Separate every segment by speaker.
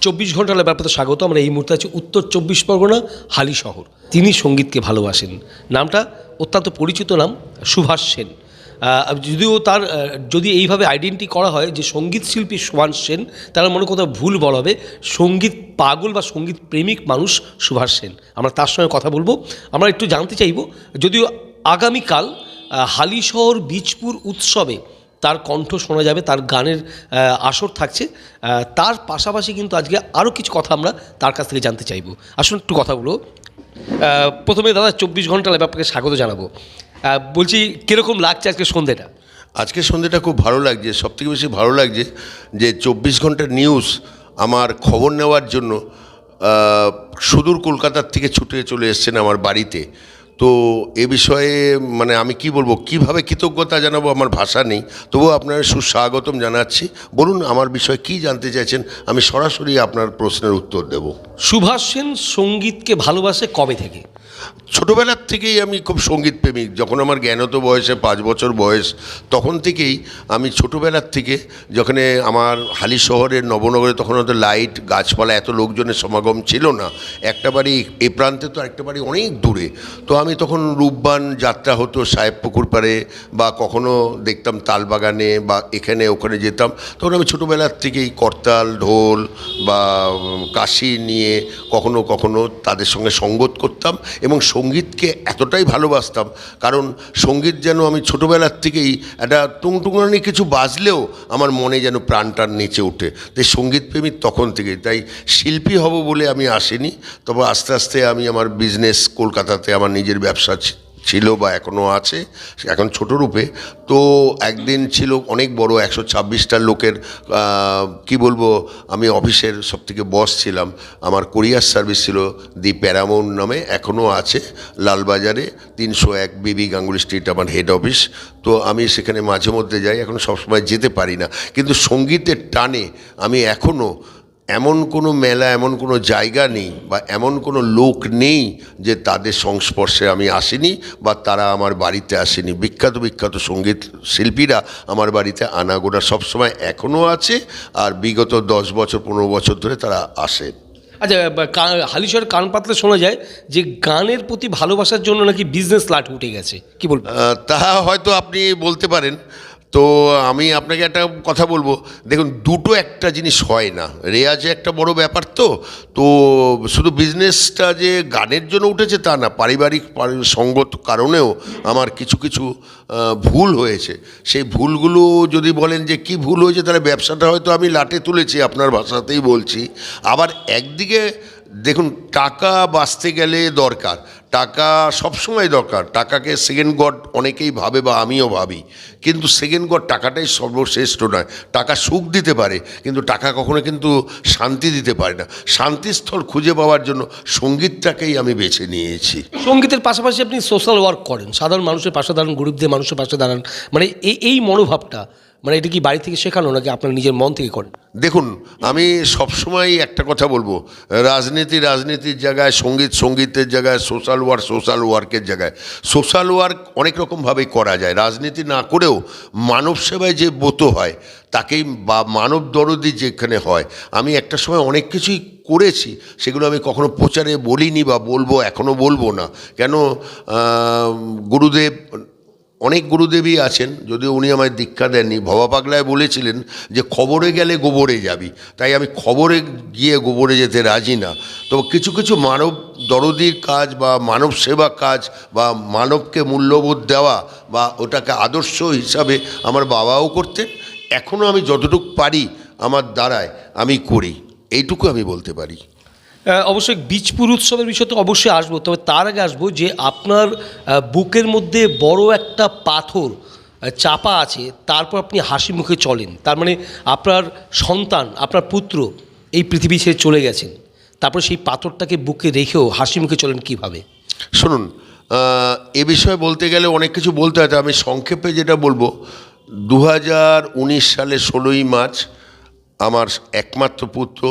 Speaker 1: চব্বিশ ঘণ্টার ব্যাপারে স্বাগত আমরা এই মুহূর্তে আছি উত্তর চব্বিশ পরগনা, হালি শহর। তিনি সঙ্গীতকে ভালোবাসেন। নামটা অত্যন্ত পরিচিত নাম, সুভাষ সেন। যদিও তার যদি এইভাবে আইডেন্টি করা হয় যে সংগীত শিল্পী সুভাষ সেন, তার মনে কোথাও ভুল বলা হবে, সংগীত পাগল বা সংগীত প্রেমিক মানুষ সুভাষ সেন। আমরা তার সঙ্গে কথা বলব। আমরা একটু জানতে চাইব, যদিও আগামীকাল হালিশহর বীজপুর উৎসবে তার কণ্ঠ শোনা যাবে, তার গানের আসর থাকছে। তার পাশাপাশি কিন্তু আজকে আরও কিছু কথা আমরা তার কাছ থেকে জানতে চাইব। আসুন একটু কথা বলব প্রথমে দাদা, চব্বিশ ঘণ্টা ল্যাব আপনাকে স্বাগত জানাব। বলছি, কীরকম লাগছে আজকে সন্ধ্যেটা?
Speaker 2: আজকের সন্ধ্যেটা খুব ভালো লাগছে, সবথেকে বেশি ভালো লাগছে যে চব্বিশ ঘণ্টা নিউজ আমার খবর নেওয়ার জন্য সুদূর কলকাতার থেকে ছুটে চলে এসছেন আমার বাড়িতে। তো এ বিষয়ে মানে আমি কি বলব কীভাবে কৃতজ্ঞতা জানাব আমার ভাষা নেই তবুও আপনার সুস্বাগতম জানাচ্ছি। বলুন আমার বিষয়ে কি জানতে চাইছেন আমি সরাসরি আপনার প্রশ্নের উত্তর দেব।
Speaker 1: সুভাষ সেন সঙ্গীতকে ভালোবাসে কবে থেকে?
Speaker 2: ছোটোবেলার থেকেই আমি খুব সংগীত প্রেমিক। যখন আমার জ্ঞানত বয়সে পাঁচ বছর বয়স তখন থেকেই আমি ছোটোবেলার থেকে যখন আমার হালি শহরের নবনগরে তখন হয়তো লাইট গাছপালা এত লোকজনের সমাগম ছিল না। একটা বাড়ি এ প্রান্তে তো একটা বাড়ি অনেক দূরে। তো আমি তখন রূপবান যাত্রা হতো সাহেব পুকুর পাড়ে বা কখনো দেখতাম তালবাগানে বা এখানে ওখানে যেতাম। তখন আমি ছোটোবেলার থেকেই করতাল, ঢোল বা কাশি নিয়ে কখনো কখনো তাদের সঙ্গে সঙ্গত করতাম এবং সঙ্গীতকে এতটাই ভালোবাসতাম। কারণ সংগীত যেন আমি ছোটোবেলার থেকেই একটা টুংটুঙানি কিছু বাজলেও আমার মনে যেন প্রাণ টান নেচে ওঠে। তাই সংগীত প্রেমিক তখন থেকেই। তাই শিল্পী হব বলে আমি আসিনি। তবে আস্তে আস্তে আমি আমার বিজনেস কলকাতাতে আমার নিজের ব্যবসা ছি- ছিল বা এখনও আছে, এখন ছোট রূপে। তো একদিন ছিল অনেক বড় একশো ছাব্বিশটা লোকের কি বলব, আমি অফিসের সব থেকে বস ছিলাম। আমার কোরিয়ার সার্ভিস ছিল দি প্যারামাউন্ট নামে এখনও আছে, লালবাজারে, তিনশো এক বিবি গাঙ্গুলি স্ট্রিট আমার হেড অফিস তো আমি সেখানে মাঝে মধ্যে যাই, এখন সবসময় যেতে পারি না। কিন্তু সঙ্গীতের টানে আমি এখনও এমন কোনো মেলা এমন কোনো জায়গা নেই বা এমন কোনো লোক নেই যে তাদের সংস্পর্শে আমি আসিনি বা তারা আমার বাড়িতে আসেনি। বিখ্যাত বিখ্যাত সংগীত শিল্পীরা আমার বাড়িতে আনাগোনা সবসময় এখনও আছে আর বিগত দশ বছর পনেরো বছর ধরে তারা আসে।
Speaker 1: আচ্ছা হালিশহর কান পাতলে শোনা যায় যে গানের প্রতি ভালোবাসার জন্য নাকি বিজনেস লাট উঠে গেছে কি বলব
Speaker 2: তা হয়তো আপনি বলতে পারেন। তো আমি আপনাকে একটা কথা বলব। দেখুন, দুটো একটা জিনিস হয় না। রেয়াজে একটা বড় ব্যাপার তো। তো শুধু বিজনেসটা যে গানের জন্য উঠেছে তা না, পারিবারিক সঙ্গত কারণেও আমার কিছু কিছু ভুল হয়েছে। সেই ভুলগুলো যদি বলেন যে কি ভুল হয়েছে, তাহলে ব্যবসাটা হয়তো আমি লাটে তুলেছি, আপনার ভাষাতেই বলছি। আবার একদিকে দেখুন, টাকা বাঁচতে গেলে দরকার। টাকা সবসময় দরকার। টাকাকে সেকেন্ড গড অনেকেই ভাবে বা আমিও ভাবি। কিন্তু সেকেন্ড গড টাকাটাই সর্বশ্রেষ্ঠ নয়। টাকা সুখ দিতে পারে, কিন্তু টাকা কখনো কিন্তু শান্তি দিতে পারে না। শান্তিস্থল খুঁজে পাওয়ার জন্য সঙ্গীতটাকেই আমি বেছে নিয়েছি।
Speaker 1: সঙ্গীতের পাশাপাশি আপনি সোশ্যাল ওয়ার্ক করেন। সাধারণ মানুষের পাশে দাঁড়ান গরিবদের মানুষের পাশে দাঁড়ান। মানে এই এই মনোভাবটা মানে এটা কি বাড়ি থেকে শেখানো নাকি আপনার নিজের মন থেকে করেন?
Speaker 2: দেখুন, আমি সবসময় একটা কথা বলব। রাজনীতি রাজনীতির জায়গায়, সংগীত সঙ্গীতের জায়গায় সোশ্যাল ওয়ার্ক সোশ্যাল ওয়ার্কের জায়গায়। সোশ্যাল ওয়ার্ক অনেক রকমভাবেই করা যায়। রাজনীতি না করেও মানব সেবায় যে ব্রত হয়, তাকেই বা মানব দরদি যেখানে হয়, আমি একটা সময় অনেক কিছুই করেছি। সেগুলো আমি কখনো প্রচারে বলিনি বা বলব এখনও বলব না। কেন? গুরুদেব অনেক গুরুদেবী আছেন, যদিও উনি আমায় দীক্ষা দেননি। ভবা পাগলায় বলেছিলেন যে খবরে গেলে গোবরে যাবি। তাই আমি খবরে গিয়ে গোবরে যেতে রাজি না। তো কিছু কিছু মানব দরদির কাজ বা মানব সেবা কাজ বা মানবকে মূল্যবোধ দেওয়া বা ওটাকে আদর্শ হিসাবে আমার বাবাও করতেন এখনও আমি যতটুকু পারি আমার দ্বারায় আমি করি। এইটুকু আমি বলতে পারি।
Speaker 1: অবশ্যই বীজপুর উৎসবের বিষয় তো অবশ্যই আসব, তবে তার আগে আসব যে আপনার বুকের মধ্যে বড় একটা পাথর চাপা আছে, তারপর আপনি হাসি মুখে চলেন। তার মানে আপনার সন্তান, আপনার পুত্র এই পৃথিবী ছেড়ে চলে গেছেন। তারপর সেই পাথরটাকে বুকে রেখেও হাসি মুখে চলেন কীভাবে?
Speaker 2: শুনুন এ বিষয়ে বলতে গেলে অনেক কিছু বলতে হয় আমি সংক্ষেপে যেটা বলব দু সালে ষোলোই মার্চ আমার একমাত্র পুত্র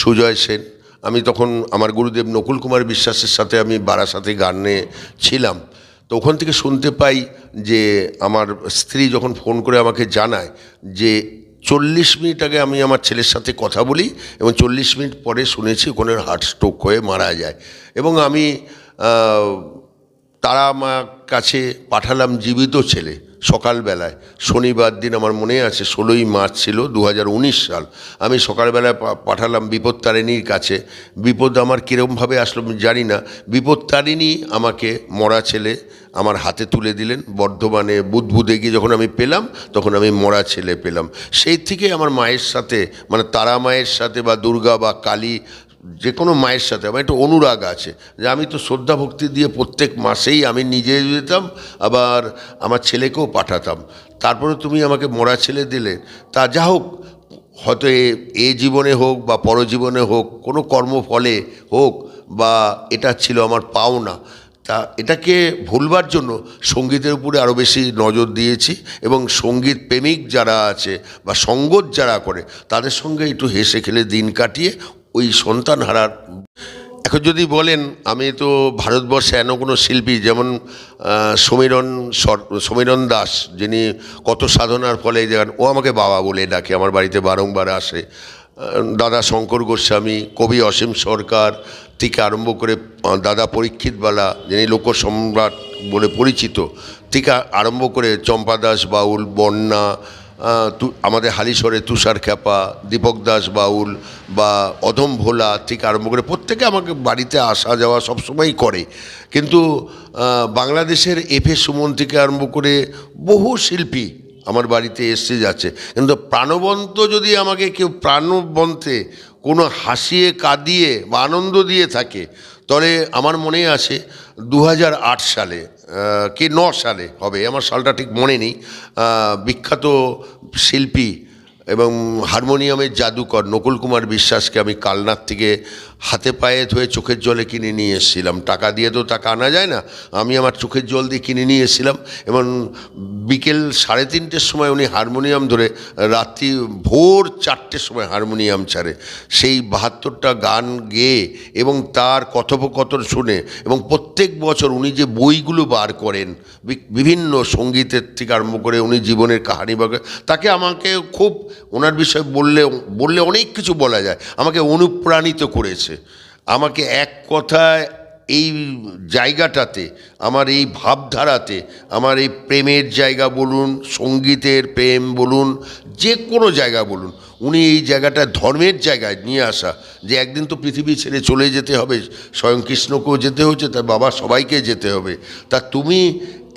Speaker 2: সুজয় সেন আমি তখন আমার গুরুদেব নকুল কুমার বিশ্বাসের সাথে আমি বারাসাতে গানে ছিলাম। তো ওখান থেকে শুনতে পাই যে আমার স্ত্রী যখন ফোন করে আমাকে জানায় যে চল্লিশ মিনিট আগে আমি আমার ছেলের সাথে কথা বলি এবং চল্লিশ মিনিট পরে শুনেছি ওখানে হার্ট স্ট্রোক হয়ে মারা যায়। এবং আমি তারা আমার কাছে পাঠালাম জীবিত ছেলে। সকালবেলায়। শনিবার দিন আমার মনে আছে, ষোলোই মার্চ ছিল দু হাজার উনিশ সাল। আমি সকালবেলায় পাঠালাম বিপত্তারিণীর কাছে। বিপদ আমার কীরকমভাবে আসলো জানি না। বিপত্তারিণী আমাকে মরা ছেলে আমার হাতে তুলে দিলেন। বর্ধমানে বুধবুধে গিয়ে যখন আমি পেলাম, তখন আমি মরা ছেলে পেলাম। সেই থেকে আমার মায়ের সাথে মানে তারা মায়ের সাথে বা দুর্গা বা কালী যে কোনো মায়ের সাথে, আমার একটা অনুরাগ আছে, যে আমি তো শ্রদ্ধা ভক্তি দিয়ে প্রত্যেক মাসেই আমি নিজে যেতাম, আবার আমার ছেলেকেও পাঠাতাম। তারপরে তুমি আমাকে মরা ছেলে দিলে, তা যা হোক, হয়তো এ জীবনে হোক বা পরজীবনে হোক, কোনো কর্মফলে হোক, বা এটা ছিল আমার পাওনা, তা এটাকে ভুলবার জন্য সঙ্গীতের উপরে আরও বেশি নজর দিয়েছি, এবং সংগীত প্রেমিক যারা আছে বা সঙ্গত যারা করে, তাদের সঙ্গে একটু হেসে খেলে দিন কাটিয়ে ওই সন্তান হারার এখন যদি বলেন, আমি তো ভারতবর্ষে এমন কোনো শিল্পী, যেমন সমীরণ সমীরণ দাস, যিনি কত সাধনার ফলে জায়গা ও আমাকে বাবা বলে ডাকে, আমার বাড়িতে বারংবার আসে। দাদা শঙ্কর গোস্বামী, কবি অসীম সরকার থেকে আরম্ভ করে দাদা পরীক্ষিতবালা যিনি লোকসম্রাট বলে পরিচিত, থেকে আরম্ভ করে চম্পা দাস, বাউল, বন্যা আমাদের হালিশহরে তুষার খ্যাপা, দীপক দাস বাউল বা অধম ভোলা থেকে আরম্ভ করে প্রত্যেকে আমাকে বাড়িতে আসা যাওয়া সবসময়ই করে। কিন্তু বাংলাদেশের এফে সুমন থেকে আরম্ভ করে বহু শিল্পী আমার বাড়িতে এসে যাচ্ছে। কিন্তু প্রাণবন্ত যদি আমাকে কেউ প্রাণবন্তে কোনো হাসিয়ে, কাঁদিয়ে বা আনন্দ দিয়ে থাকে তবে আমার মনে আছে দু হাজার আট সালে কি ন সালে হবে, আমার সালটা ঠিক মনে নেই বিখ্যাত শিল্পী এবং হারমোনিয়ামের জাদুকর নকুল কুমার বিশ্বাসকে আমি কালনার থেকে হাতে পায়ে ধুয়ে চোখের জলে কিনে নিয়ে এসেছিলাম। টাকা দিয়ে তো টাকা আনা যায় না। আমি আমার চোখের জল দিয়ে কিনে নিয়ে এসেছিলাম এবং বিকেল সাড়ে তিনটের সময় উনি হারমোনিয়াম ধরে রাত্রি ভোর চারটের সময় হারমোনিয়াম ছাড়ে। সেই বাহাত্তরটা গান গেয়ে এবং তার কথোপকথন শুনে এবং প্রত্যেক বছর উনি যে বইগুলো বার করেন বিভিন্ন সঙ্গীতের থেকে আরম্ভ করে উনি জীবনের কাহানি বা তাকে আমাকে খুব, ওনার বিষয়ে বললে বললে অনেক কিছু বলা যায়। আমাকে অনুপ্রাণিত করেছে আমাকে এক কথায় এই জায়গাটাতে, আমার এই ভাবধারাতে, আমার এই প্রেমের জায়গা বলুন, সঙ্গীতের প্রেম বলুন, যে কোনো জায়গা বলুন উনি এই জায়গাটা ধর্মের জায়গায় নিয়ে আসা, যে একদিন তো পৃথিবী ছেড়ে চলে যেতে হবে, স্বয়ং কৃষ্ণকেও যেতে হচ্ছে, তার বাবা সবাইকে যেতে হবে। তা তুমি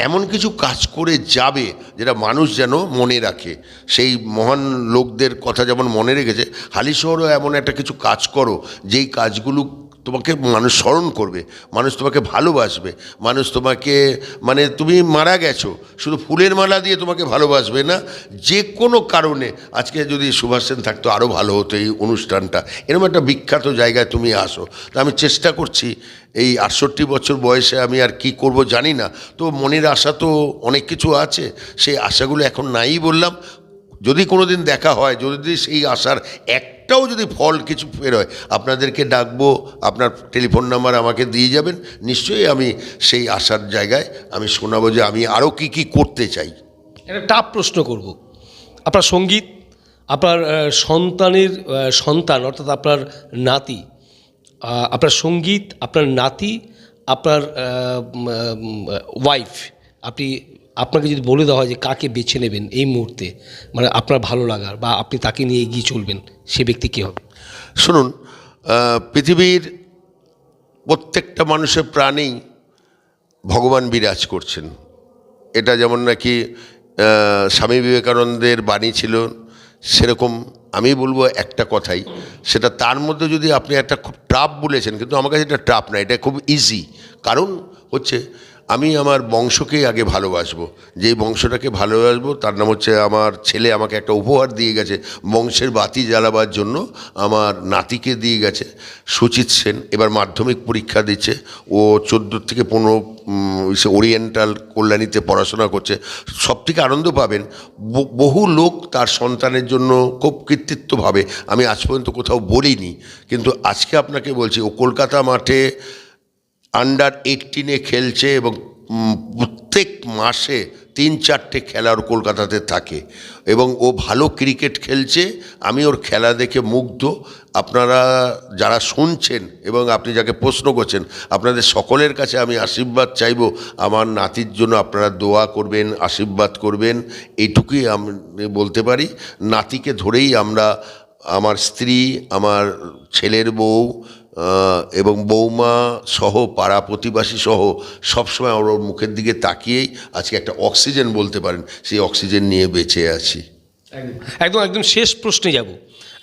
Speaker 2: এমন কিছু কাজ করে যাবে যেটা মানুষ যেন মনে রাখে। সেই মহান লোকদের কথা যেমন মনে রেখেছে, হালিশহরও এমন একটা কিছু কাজ করো, যেই কাজগুলো তোমাকে মানুষ স্মরণ করবে, মানুষ তোমাকে ভালোবাসবে, মানুষ তোমাকে মানে তুমি মারা গেছো, শুধু ফুলের মালা দিয়ে তোমাকে ভালোবাসবে না যে কোনো কারণে আজকে যদি সুভাষ সেন থাকতো আরও ভালো হতো এই অনুষ্ঠানটা। এরকম একটা বিখ্যাত জায়গায় তুমি আসো। তা আমি চেষ্টা করছি, এই আটষট্টি বছর বয়সে আমি আর কি করব জানি না, তো মনের আশা তো অনেক কিছু আছে, সেই আশাগুলো এখন নাই বললাম যদি কোনো দিন দেখা হয়, যদি সেই আশার একটাও যদি ফল কিছু বেরোয় আপনাদেরকে ডাকবো, আপনার টেলিফোন নাম্বার আমাকে দিয়ে যাবেন। নিশ্চয়ই আমি সেই আসার জায়গায় আমি শোনাবো যে আমি আরও কি কি করতে চাই।
Speaker 1: একটা টাফ প্রশ্ন করব। আপনার সংগীত, আপনার সন্তানের সন্তান, অর্থাৎ আপনার নাতি আপনার সংগীত, আপনার নাতি, আপনার ওয়াইফ আপনি আপনাকে যদি বলে দেওয়া হয় যে কাকে বেছে নেবেন এই মুহূর্তে মানে আপনার ভালো লাগার বা আপনি তাকে নিয়ে এগিয়ে চলবেন, সে ব্যক্তি কী হবে?
Speaker 2: শুনুন পৃথিবীর প্রত্যেকটা মানুষের প্রাণেই ভগবান বিরাজ করছেন। এটা যেমন নাকি স্বামী বিবেকানন্দের বাণী ছিল, সেরকম আমি বলব একটা কথাই, সেটা তার মধ্যে যদি আপনি একটা খুব ট্রাপ বলেছেন, কিন্তু আমার কাছে এটা ট্রাপ না, এটা খুব ইজি কারণ হচ্ছে আমি আমার বংশকেই আগে ভালোবাসবো। যেই বংশটাকে ভালোবাসবো, তার নাম হচ্ছে আমার ছেলে আমাকে একটা উপহার দিয়ে গেছে বংশের বাতি জ্বালাবার জন্য। আমার নাতিকে দিয়ে গেছে সুচিত সেন, এবার মাধ্যমিক পরীক্ষা দিচ্ছে। ও চোদ্দ থেকে পনেরো সে ওরিয়েন্টাল কল্যাণীতে পড়াশোনা করছে। সব থেকে আনন্দ পাবেন বহু লোক তার সন্তানের জন্য খুব কৃতিত্বভাবে, আমি আজ পর্যন্ত কোথাও বলিনি, কিন্তু আজকে আপনাকে বলছি, ও কলকাতা মাঠে আন্ডার এইটিনে খেলছে এবং প্রত্যেক মাসে তিন চারটে খেলার কলকাতাতে থাকে। এবং ও ভালো ক্রিকেট খেলছে। আমি ওর খেলা দেখে মুগ্ধ। আপনারা যারা শুনছেন এবং আপনি যাকে প্রশ্ন করছেন, আপনাদের সকলের কাছে আমি আশীর্বাদ চাইব। আমার নাতির জন্য আপনারা দোয়া করবেন, আশীর্বাদ করবেন। এইটুকুই আমি বলতে পারি। নাতিকে ধরেই আমরা আমার স্ত্রী, আমার ছেলের বউ এবং বৌমা সহ, পাড়া প্রতিবাসী সহ সবসময় ওর মুখের দিকে তাকিয়েই আজকে একটা অক্সিজেন বলতে পারেন, সেই অক্সিজেন নিয়ে বেঁচে আছি।
Speaker 1: একদম। একদম শেষ প্রশ্নে যাব।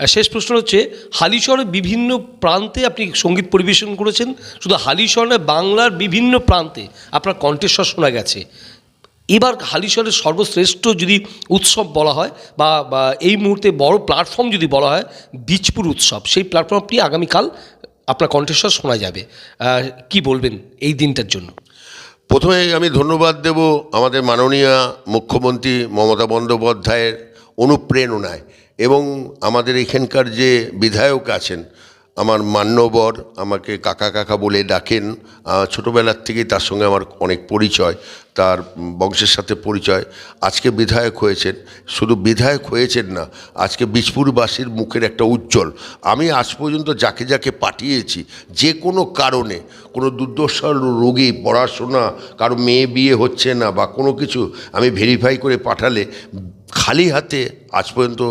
Speaker 1: শেষ প্রশ্ন হচ্ছে হালিশহরের বিভিন্ন প্রান্তে আপনি সংগীত পরিবেশন করেছেন? শুধু হালিশহরে বাংলার বিভিন্ন প্রান্তে। আপনার কণ্ঠস্বর শোনা গেছে। এবার হালিশহরের সর্বশ্রেষ্ঠ যদি উৎসব বলা হয়, বা বা এই মুহূর্তে বড় প্ল্যাটফর্ম যদি বলা হয়, বীজপুর উৎসব, সেই প্ল্যাটফর্মটি আগামীকাল আপনার কণ্ঠস্বর শোনা যাবে। কি বলবেন এই দিনটার জন্য?
Speaker 2: প্রথমে আমি ধন্যবাদ দেব আমাদের মাননীয় মুখ্যমন্ত্রী মমতা বন্দ্যোপাধ্যায়ের অনুপ্রেরণায় এবং আমাদের এখানকার যে বিধায়ক আছেন, আমার মান্যবর, আমাকে কাকা কাকা বলে ডাকেন। ছোটবেলার থেকেই তার সঙ্গে আমার অনেক পরিচয়। তার বংশের সাথে পরিচয়। আজকে বিধায়ক হয়েছেন। শুধু বিধায়ক হয়েছেন না, আজকে বীজপুরবাসীর মুখের একটা উজ্জ্বল। আমি আজ পর্যন্ত যাকে যাকে পাঠিয়েছি, যে কোনো কারণে, কোনো দুর্দশা রোগী, পড়াশোনা, কারও মেয়ে বিয়ে হচ্ছে না বা কোনো কিছু আমি ভেরিফাই করে পাঠালে, খালি হাতে আজ পর্যন্ত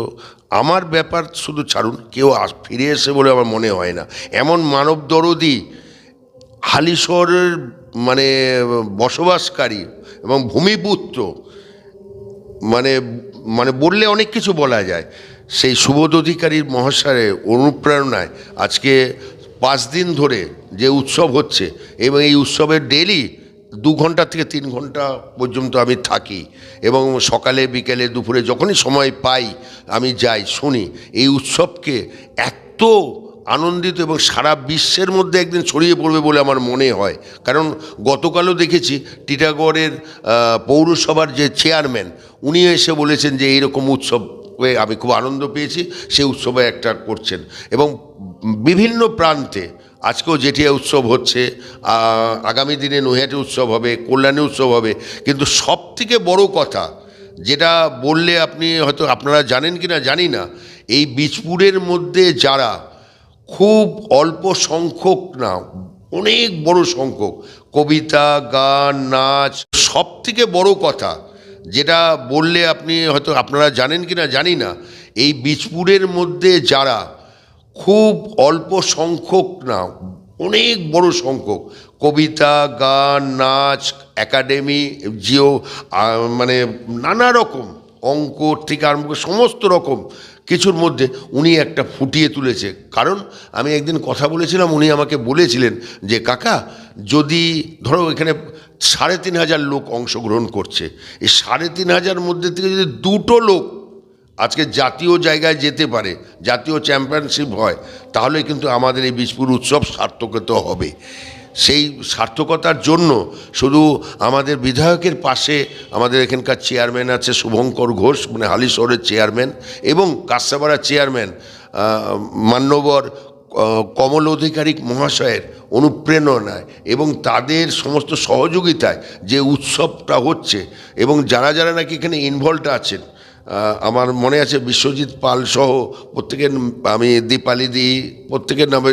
Speaker 2: আমার ব্যাপার শুধু ছাড়ুন, কেউ ফিরে এসে বলে আমার মনে হয় না। এমন মানব দরদি হালিশহরের মানে বসবাসকারী এবং ভূমিপুত্র মানে মানে বললে অনেক কিছু বলা যায়। সেই সুবোধ অধিকারীর মহাশয়ের অনুপ্রেরণায় আজকে পাঁচ দিন ধরে যে উৎসব হচ্ছে এবং এই উৎসবের ডেলি দু ঘণ্টা থেকে তিন ঘণ্টা পর্যন্ত আমি থাকি এবং সকালে, বিকেলে, দুপুরে যখনই সময় পাই, আমি যাই, শুনি। এই উৎসবকে এত আনন্দিত এবং সারা বিশ্বের মধ্যে একদিন ছড়িয়ে পড়বে বলে আমার মনে হয়। কারণ গতকালও দেখেছি টিটাগড়ের পৌরসভার যে চেয়ারম্যান, উনি এসে বলেছেন যে এইরকম উৎসবে আমি খুব আনন্দ পেয়েছি, সেই উৎসবে একটা করছেন। এবং বিভিন্ন প্রান্তে আজকেও জেঠিয়া উৎসব হচ্ছে আগামী দিনে নৈহাটি উৎসব হবে, কল্যাণী উৎসব হবে। কিন্তু সব থেকে বড় কথা, যেটা বললে আপনি হয়তো আপনারা জানেন কি না জানি না, এই বীজপুরের মধ্যে যারা খুব অল্প সংখ্যক না, অনেক বড় সংখ্যক। কবিতা, গান, নাচ সব থেকে বড় কথা যেটা বললে আপনি হয়তো, আপনারা জানেন কি না জানি না, এই বীজপুরের মধ্যে যারা খুব অল্প সংখ্যক না, অনেক বড় সংখ্যক, কবিতা, গান, নাচ, একাডেমি, জিও মানে নানা রকম, অঙ্ক থেকে আরম্ভ সমস্ত রকম কিছুর মধ্যে উনি একটা ফুটিয়ে তুলেছে। কারণ আমি একদিন কথা বলেছিলাম, উনি আমাকে বলেছিলেন যে, কাকা, যদি ধরো এখানে সাড়ে তিন হাজার লোক অংশগ্রহণ করছে, এই সাড়ে তিন হাজার মধ্যে থেকে যদি দুটো লোক আজকে জাতীয় জায়গায় যেতে পারে, জাতীয় চ্যাম্পিয়নশিপ হয়, তাহলে কিন্তু আমাদের এই বীজপুর উৎসব সার্থকত হবে। সেই সার্থকতার জন্য শুধু আমাদের বিধায়কের পাশে আমাদের এখানকার চেয়ারম্যান আছে শুভঙ্কর ঘোষ মানে হালিশহরের চেয়ারম্যান এবং কাস্যাপাড়ার চেয়ারম্যান মান্যবর কমল অধিকারিক মহাশয়ের অনুপ্রেরণায় এবং তাদের সমস্ত সহযোগিতায় যে উৎসবটা হচ্ছে এবং যারা যারা নাকি এখানে ইনভলভ আছেন আমার মনে আছে বিশ্বজিৎ পাল সহ প্রত্যেকের আমি দীপালি দি, প্রত্যেকের নামে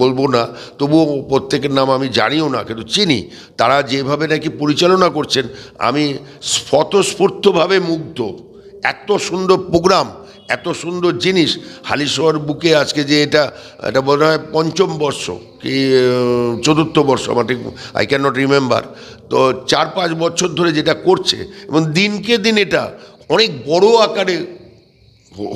Speaker 2: বলব না, তবুও প্রত্যেকের নাম আমি জানিও না, কিন্তু চিনি। তারা যেভাবে নাকি পরিচালনা করছেন, আমি স্বতঃস্ফূর্তভাবে মুগ্ধ। এত সুন্দর প্রোগ্রাম, এত সুন্দর জিনিস। হালিশহর বুকে আজকে যে এটা এটা মনে হয় পঞ্চম বর্ষ, কি চতুর্থ বর্ষ, আমার ঠিক আই ক্যান নট রিমেম্বার তো চার পাঁচ বছর ধরে যেটা করছে, এবং দিনকে দিন এটা অনেক বড় আকারে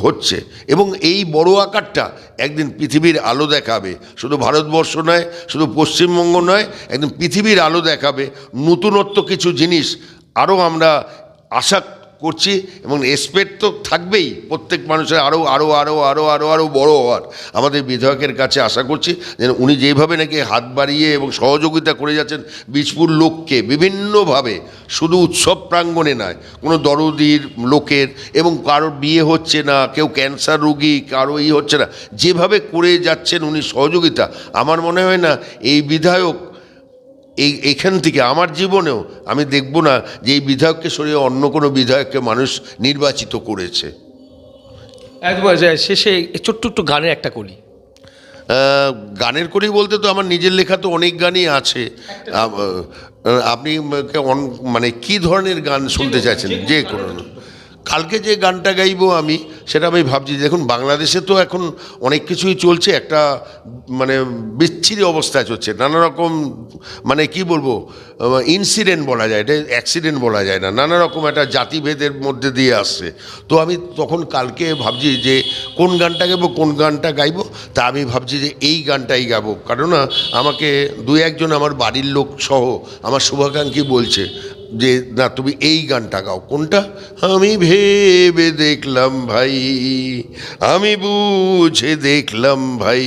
Speaker 2: হচ্ছে এবং এই বড় আকারটা একদিন পৃথিবীর আলো দেখাবে। শুধু ভারতবর্ষ নয়, শুধু পশ্চিমবঙ্গ নয়, একদিন পৃথিবীর আলো দেখাবে। নতুনত্ব কিছু জিনিস আরও আমরা আশা করছি এবং এক্সপেক্ট তো থাকবেই। প্রত্যেক মানুষের আরও আরও আরও আরও আরও আরও বড় হওয়ার। আমাদের বিধায়কের কাছে আশা করছি যেন উনি যেভাবে নাকি হাত বাড়িয়ে এবং সহযোগিতা করে যাচ্ছেন বীজপুর লোককে বিভিন্নভাবে, শুধু উৎসব প্রাঙ্গণে নয়, কোনো দরদির, লোকের এবং কারোর বিয়ে হচ্ছে না, কেউ ক্যান্সার রুগী, কারও ই হচ্ছে না, যেভাবে করে যাচ্ছেন উনি সহযোগিতা, আমার মনে হয় না এই বিধায়ক এই এখান থেকে আমার জীবনেও আমি দেখব না যে এই বিধায়ককে সরিয়ে অন্য কোনো বিধায়ককে মানুষ নির্বাচিত করেছে।
Speaker 1: যে শেষে ছোট্ট একটু গানের একটা করি
Speaker 2: গানের করি বলতে তো আমার নিজের লেখা তো অনেক গানই আছে। আপনি মানে কি ধরনের গান শুনতে চাইছেন? যে কোনো কালকে যে গানটা গাইবো আমি, সেটা আমি ভাবছি, দেখুন, বাংলাদেশে তো এখন অনেক কিছুই চলছে, একটা মানে বিচ্ছিরি অবস্থায় চলছে নানা রকম মানে কি বলব ইনসিডেন্ট বলা যায়, এটা অ্যাক্সিডেন্ট বলা যায় না নানা রকম একটা জাতিভেদের মধ্যে দিয়ে আসছে। তো আমি তখন কালকে ভাবছি যে, কোন গানটা গাইবো, কোন গানটা গাইবো, তা আমি ভাবছি যে এই গানটাই গাবো। কারণ আমাকে দু একজন আমার বাড়ির লোক সহ আমার শুভাকাঙ্ক্ষী বলছে যে, না, তুমি এই গানটা গাও। কোনটা? আমি ভেবে দেখলাম ভাই, আমি বুঝে দেখলাম ভাই,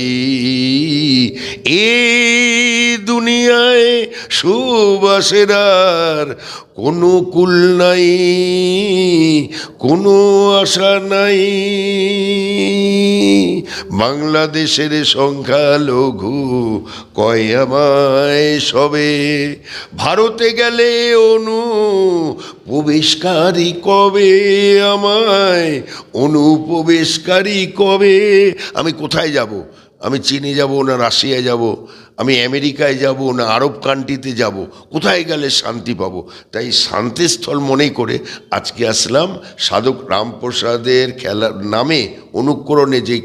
Speaker 2: এ দুনিয়ায় সুবাসের আর কোনো কুল নাই, কোনো আশা নাই। বাংলাদেশের সংখ্যালঘু কয় আমায় সবে? ভারতে গেলে অনু প্রবেশকারী কবে আমায়? অনুপ্রবেশকারী কবে? আমি কোথায় যাব? আমি চীনে যাব না রাশিয়া যাব? আমি আমেরিকায় যাব, না আরব কান্ট্রিতে যাব, কোথায় গেলে শান্তি পাবো? তাই শান্তিস্থল মনে করে আজকে আসলাম সাধক রামপ্রসাদের খেলার নামে অনুকরণে যে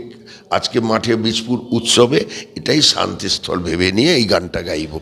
Speaker 2: আজকে মাঠে বিষপুর উৎসবে, এটাই শান্তিস্থল ভেবে নিয়ে এই গানটা গাইব।